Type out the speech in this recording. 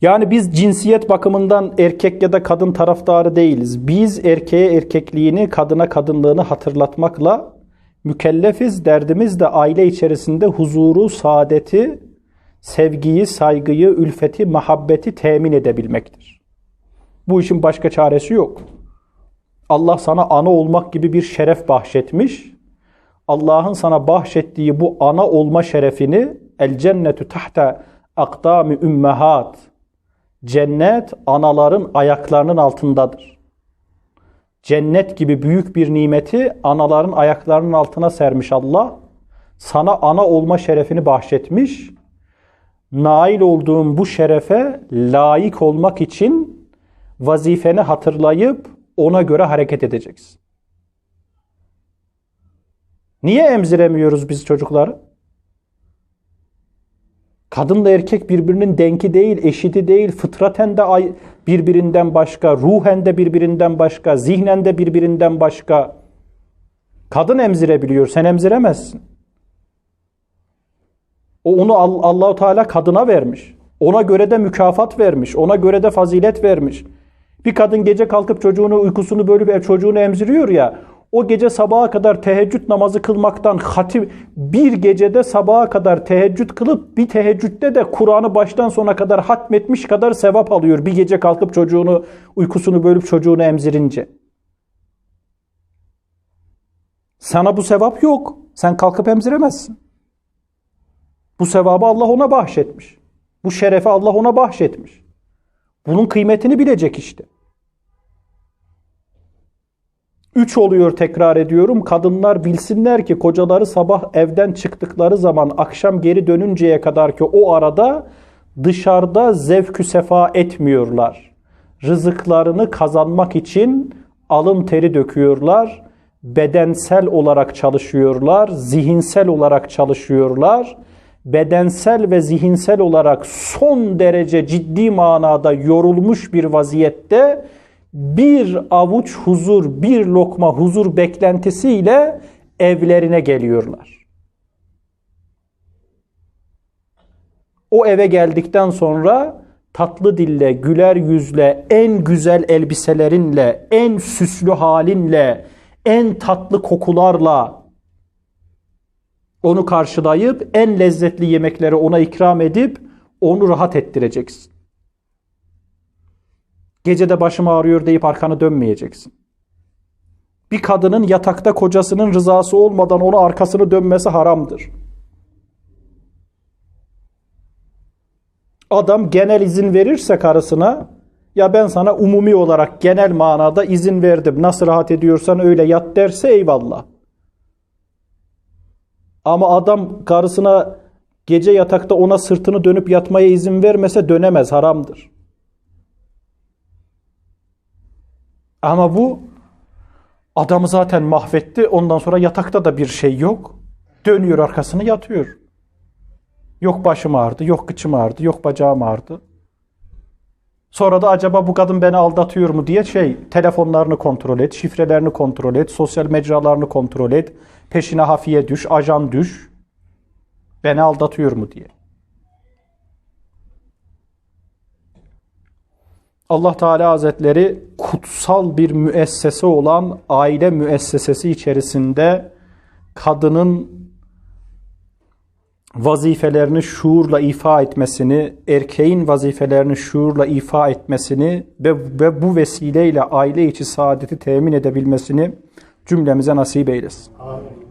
Yani biz cinsiyet bakımından erkek ya da kadın taraftarı değiliz. Biz erkeğe erkekliğini, kadına kadınlığını hatırlatmakla mükellefiz. Derdimiz de aile içerisinde huzuru, saadeti, sevgiyi, saygıyı, ülfeti, muhabbeti temin edebilmektir. Bu işin başka çaresi yok. Allah sana ana olmak gibi bir şeref bahşetmiş. Allah'ın sana bahşettiği bu ana olma şerefini el cennetu tahta akdami ümmehat cennet anaların ayaklarının altındadır. Cennet gibi büyük bir nimeti anaların ayaklarının altına sermiş Allah. Sana ana olma şerefini bahşetmiş. Nail olduğun bu şerefe layık olmak için vazifeni hatırlayıp ona göre hareket edeceksin. Niye emziremiyoruz biz çocukları? Kadınla erkek birbirinin denki değil, eşiti değil, fıtraten de birbirinden başka, ruhen de birbirinden başka, zihnen de birbirinden başka. Kadın emzirebiliyor, sen emziremezsin. O onu Al- Allahu Teala kadına vermiş. Ona göre de mükafat vermiş, ona göre de fazilet vermiş. Bir kadın gece kalkıp çocuğunu uykusunu bölüp çocuğunu emziriyor ya, o gece sabaha kadar teheccüd namazı kılmaktan hatim bir gecede sabaha kadar teheccüd kılıp bir teheccüde de Kur'an'ı baştan sona kadar hatmetmiş kadar sevap alıyor. Bir gece kalkıp çocuğunu uykusunu bölüp çocuğunu emzirince. Sana bu sevap yok. Sen kalkıp emziremezsin. Bu sevabı Allah ona bahşetmiş. Bu şerefi Allah ona bahşetmiş. Bunun kıymetini bilecek işte. Üç oluyor tekrar ediyorum. Kadınlar bilsinler ki kocaları sabah evden çıktıkları zaman akşam geri dönünceye kadar ki o arada dışarıda zevkü sefa etmiyorlar. Rızıklarını kazanmak için alın teri döküyorlar. Bedensel olarak çalışıyorlar. Zihinsel olarak çalışıyorlar. Bedensel ve zihinsel olarak son derece ciddi manada yorulmuş bir vaziyette bir avuç huzur, bir lokma huzur beklentisiyle evlerine geliyorlar. O eve geldikten sonra tatlı dille, güler yüzle, en güzel elbiselerinle, en süslü halinle, en tatlı kokularla onu karşılayıp en lezzetli yemekleri ona ikram edip onu rahat ettireceksin. Gecede başım ağrıyor deyip arkanı dönmeyeceksin. Bir kadının yatakta kocasının rızası olmadan ona arkasını dönmesi haramdır. Adam genel izin verirse karısına ya ben sana umumi olarak genel manada izin verdim. Nasıl rahat ediyorsan öyle yat derse eyvallah. Ama adam karısına gece yatakta ona sırtını dönüp yatmaya izin vermese dönemez, haramdır. Ama bu adamı zaten mahvetti. Ondan sonra yatakta da bir şey yok. Dönüyor arkasını yatıyor. Yok başım ağrıdı, yok kıçım ağrıdı, yok bacağım ağrıdı. Sonra da acaba bu kadın beni aldatıyor mu diye şey telefonlarını kontrol et, şifrelerini kontrol et, sosyal mecralarını kontrol et, peşine hafiye düş, ajan düş. Beni aldatıyor mu diye. Allah Teala Hazretleri kutsal bir müessese olan aile müessesesi içerisinde kadının vazifelerini şuurla ifa etmesini, erkeğin vazifelerini şuurla ifa etmesini ve, ve bu vesileyle aile içi saadeti temin edebilmesini cümlemize nasip eylesin. Amin.